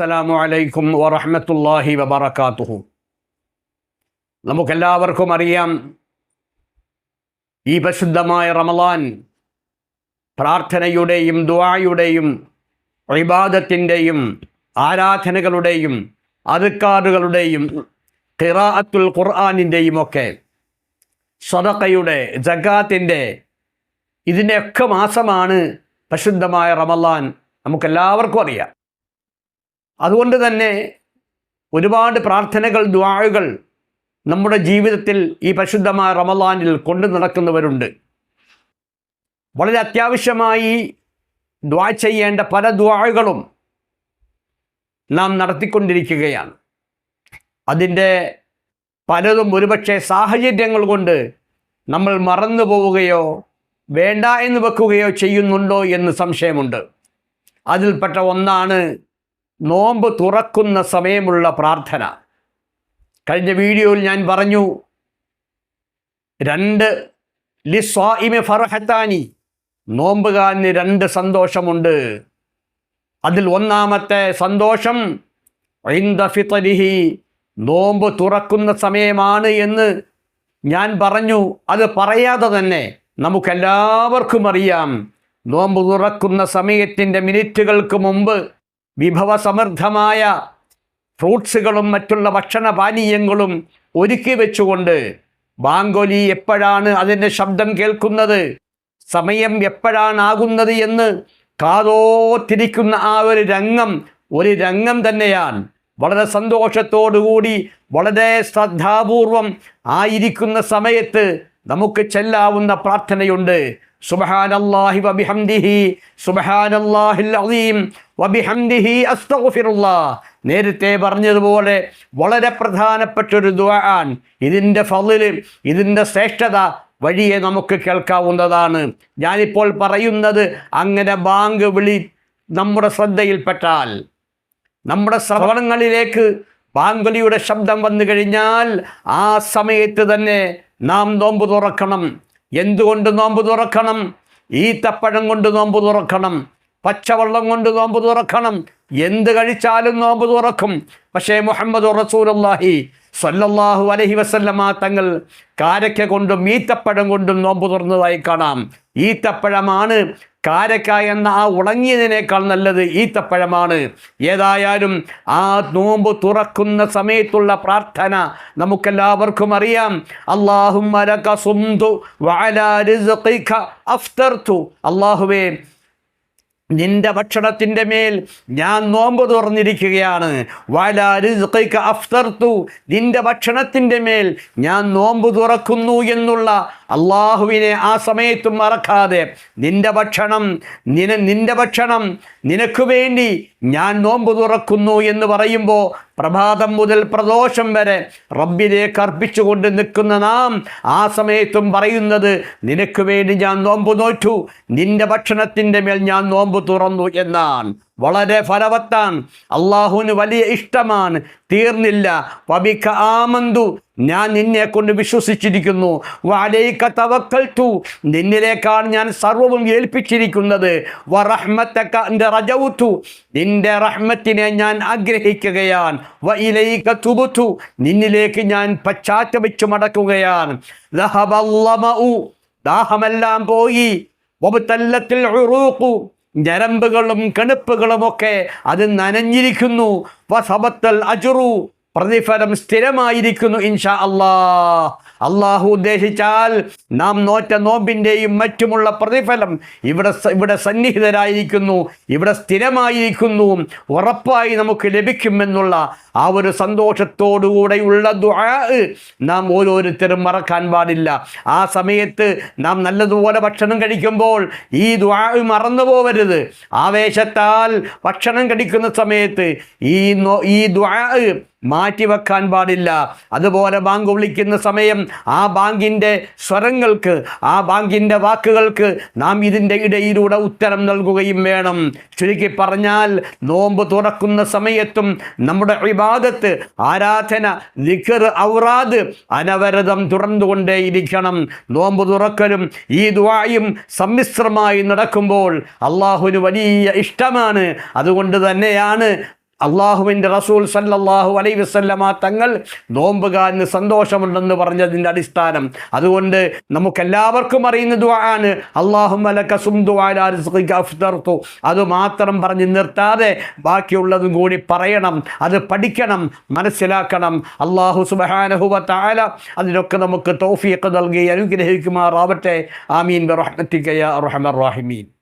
അസ്സലാമു അലൈക്കും വറഹമത്തല്ലാഹി വബറകാതുഹു. നമുക്കെല്ലാവർക്കും അറിയാം ഈ പരിശുദ്ധമായ റമലാൻ പ്രാർത്ഥനയുടെയും ദുവായുടെയും ഇബാദത്തിന്റെയും ആരാധനകളുടെയും അതുക്കാറുകളുടെയും ഖിറാഅത്തുൽ ഖുർആാനിന്റെയും ഒക്കെ സദക്കയുടെ ജഗാത്തിന്റെ ഇതിന്റെയൊക്കെ മാസമാണ് പരിശുദ്ധമായ റമലാൻ നമുക്കെല്ലാവർക്കും അറിയാം. അതുകൊണ്ട് തന്നെ ഒരുപാട് പ്രാർത്ഥനകൾ ദ്വാഴുകൾ നമ്മുടെ ജീവിതത്തിൽ ഈ പരിശുദ്ധമായ റമലാനിൽ കൊണ്ടു നടക്കുന്നവരുണ്ട്. വളരെ അത്യാവശ്യമായി ദ്വാ ചെയ്യേണ്ട പല ദ്വാഴുകളും നാം നടത്തിക്കൊണ്ടിരിക്കുകയാണ്. അതിന്റെ പലതും ഒരുപക്ഷെ സാഹചര്യങ്ങൾ കൊണ്ട് നമ്മൾ മറന്നു പോവുകയോ വേണ്ട എന്ന് വെക്കുകയോ ചെയ്യുന്നുണ്ടോ എന്ന് സംശയമുണ്ട്. അതിൽപ്പെട്ട ഒന്നാണ് നോമ്പ് തുറക്കുന്ന സമയമുള്ള പ്രാർത്ഥന. കഴിഞ്ഞ വീഡിയോയിൽ ഞാൻ പറഞ്ഞു രണ്ട് ലിസ്വാഇമെ ഫർഹത്താനി. നോമ്പുകാരന് രണ്ട് സന്തോഷമുണ്ട്. അതിൽ ഒന്നാമത്തെ സന്തോഷം ഐന്ദ നോമ്പ് തുറക്കുന്ന സമയമാണ് എന്ന് ഞാൻ പറഞ്ഞു. അത് പറയാതെ തന്നെ നമുക്കെല്ലാവർക്കും അറിയാം നോമ്പ് തുറക്കുന്ന സമയത്തിന്റെ മിനിറ്റുകൾക്ക് മുമ്പ് വിഭവസമൃദ്ധമായ ഫ്രൂട്ട്സുകളും മറ്റുള്ള ഭക്ഷണപാനീയങ്ങളും ഒരുക്കി വെച്ചുകൊണ്ട് ബാങ്കൊലി എപ്പോഴാണ് അതിന്റെ ശബ്ദം കേൾക്കുന്നത്? സമയം എപ്പോഴാണാകുന്നത് എന്ന് കാതോത്തിരിക്കുന്ന ആ ഒരു രംഗം ഒരു രംഗം തന്നെയാണ്. വളരെ സന്തോഷത്തോടുകൂടി വളരെ ശ്രദ്ധാപൂർവം ആയിരിക്കുന്ന സമയത്ത് നമുക്ക് ചെല്ലാവുന്ന പ്രാർത്ഥനയുണ്ട്. സുബഹാനല്ലാഹി വബിഹംദിഹി العظيم وبحمده അസ്തഗ്ഫിറുല്ലാഹ്. നേരത്തെ പറഞ്ഞതുപോലെ വളരെ പ്രധാനപ്പെട്ടൊരു ദുആൻ ഇതിന്റെ ഫളിൽ ഇതിന്റെ ശ്രേഷ്ഠത വഴിയെ നമുക്ക് കേൾക്കാവുന്നതാണ്. ഞാനിപ്പോൾ പറയുന്നത് അങ്ങനെ ബാങ്ക് വിളി നമ്മുടെ ശ്രദ്ധയിൽപ്പെട്ടാൽ നമ്മുടെ ശ്രവണങ്ങളിലേക്ക് ബാങ്കുലിയുടെ ശബ്ദം വന്നു കഴിഞ്ഞാൽ ആ സമയത്ത് തന്നെ നാം നോമ്പ് തുറക്കണം. എന്തുകൊണ്ട് നോമ്പ് തുറക്കണം? ഈത്തപ്പഴം കൊണ്ട് നോമ്പ് തുറക്കണം. പച്ചവെള്ളം കൊണ്ട് നോമ്പ് തുറക്കണം. എന്ത് കഴിച്ചാലും നോമ്പ് തുറക്കും. പക്ഷേ മുഹമ്മദ് റസൂലുള്ളാഹി സല്ലല്ലാഹു അലഹി വസല്ലമ തങ്ങൾ കാരക്ക കൊണ്ടും ഈത്തപ്പഴം കൊണ്ടും നോമ്പ് തുറന്നതായി കാണാം. ഈത്തപ്പഴമാണ് കാരക്ക എന്ന ആ ഉണങ്ങിയതിനേക്കാൾ നല്ലത് ഈത്തപ്പഴമാണ്. ഏതായാലും ആ നോമ്പ് തുറക്കുന്ന സമയത്തുള്ള പ്രാർത്ഥന നമുക്കെല്ലാവർക്കും അറിയാം. അള്ളാഹും അള്ളാഹുവേ നിന്റെ ഭക്ഷണത്തിന്റെ മേൽ ഞാൻ നോമ്പ് തുറന്നിരിക്കുകയാണ്. അഫ്തർത്തു നിന്റെ ഭക്ഷണത്തിന്റെ മേൽ ഞാൻ നോമ്പ് തുറക്കുന്നു എന്നുള്ള അള്ളാഹുവിനെ ആ സമയത്തും മറക്കാതെ നിന്റെ ഭക്ഷണം നിന നിന്റെ ഭക്ഷണം നിനക്ക് വേണ്ടി ഞാൻ നോമ്പ് തുറക്കുന്നു എന്ന് പറയുമ്പോൾ പ്രഭാതം മുതൽ പ്രദോഷം വരെ റബ്ബിലേക്ക് അർപ്പിച്ചുകൊണ്ട് നിൽക്കുന്ന നാം ആ സമയത്തും പറയുന്നത് നിനക്ക് വേണ്ടി ഞാൻ നോമ്പ് നോറ്റു നിന്റെ ഭക്ഷണത്തിന്റെ മേൽ ഞാൻ നോമ്പ് തുറന്നു എന്നാണ് വളരെ ഫലവത്താണ് അള്ളാഹുവിന് വലിയ ഇഷ്ടമാണ്. തീർന്നില്ല. വബിക്ക ആമന്തു ഞാൻ നിന്നെ കൊണ്ട് വിശ്വസിച്ചിരിക്കുന്നു. വാലേക്ക തു നിന്നിലേക്കാണ് ഞാൻ സർവവും ഏൽപ്പിച്ചിരിക്കുന്നത്. വറഹ്മത്തക്ക എന്റെ റജവുത്തു നിന്റെ റഹ്മത്തിനെ ഞാൻ ആഗ്രഹിക്കുകയാണ്. വ ഇലൈക തുബുത്തു. നിന്നിലേക്ക് ഞാൻ പശ്ചാത്തപിച്ചു മടക്കുകയാണ്. ദാഹമെല്ലാം പോയി. ഒബുത്തല്ലത്തിൽ ഉറൂഖു. ഞരമ്പുകളും കണുപ്പുകളുമൊക്കെ അത് നനഞ്ഞിരിക്കുന്നു. വസബത്തൽ അജുറു. പ്രതിഫലം സ്ഥിരമായിരിക്കുന്നു ഇൻഷാ അല്ലാ അള്ളാഹു ഉദ്ദേശിച്ചാൽ നാം നോറ്റ നോമ്പിന്റെയും മറ്റുമുള്ള പ്രതിഫലം ഇവിടെ ഇവിടെ സന്നിഹിതരായിരിക്കുന്നു ഇവിടെ സ്ഥിരമായിരിക്കുന്നു ഉറപ്പായി നമുക്ക് ലഭിക്കുമെന്നുള്ള ആ ഒരു സന്തോഷത്തോടുകൂടെയുള്ള ദുആ നാം ഓരോരുത്തരും മറക്കാൻ പാടില്ല. ആ സമയത്ത് നാം നല്ലതുപോലെ ഭക്ഷണം കഴിക്കുമ്പോൾ ഈ ദുആ മറന്നു പോവരുത്. ആവേശത്താൽ ഭക്ഷണം കഴിക്കുന്ന സമയത്ത് ഈ നോ- ഈ ദുആ മാറ്റിവെക്കാൻ പാടില്ല. അതുപോലെ ബാങ്ക് വിളിക്കുന്ന സമയം ആ ബാങ്കിന്റെ സ്വരങ്ങൾക്ക് ആ ബാങ്കിന്റെ വാക്കുകൾക്ക് നാം ഇതിന്റെ ഇടയിലൂടെ ഉത്തരം നൽകുകയും വേണം. ചുരുക്കി പറഞ്ഞാൽ നോമ്പ് തുറക്കുന്ന സമയത്തും നമ്മുടെ വിവാദത്ത് ആരാധന ലിഖർ ഔറാദ് അനവരതം തുറന്നുകൊണ്ടേയിരിക്കണം. നോമ്പ് തുറക്കലും ഈ ദുആയും സമ്മിശ്രമായി നടക്കുമ്പോൾ അള്ളാഹുവിന് വലിയ ഇഷ്ടമാണ്. അതുകൊണ്ട് തന്നെയാണ് അള്ളാഹുവിന്റെ റസൂൽ സല്ലല്ലാഹു അലൈ വസല്ലമ തങ്ങൾ നോമ്പുകാരന് സന്തോഷമുണ്ടെന്ന് പറഞ്ഞതിന്റെ അടിസ്ഥാനം. അതുകൊണ്ട് നമുക്കെല്ലാവർക്കും അറിയുന്ന ദുആണ് അള്ളാഹു അഫ്തർത്തു അത് മാത്രം പറഞ്ഞ് നിർത്താതെ ബാക്കിയുള്ളതും കൂടി പറയണം അത് പഠിക്കണം മനസ്സിലാക്കണം. അള്ളാഹു സുബഹാനഹുവ താല അതിനൊക്കെ നമുക്ക് തോഫിയൊക്കെ നൽകി അനുഗ്രഹിക്കുമാറാവട്ടെ. ആമീൻ. ബിറഹ്മത്തിക യാ അർഹമർ റാഹിമീൻ.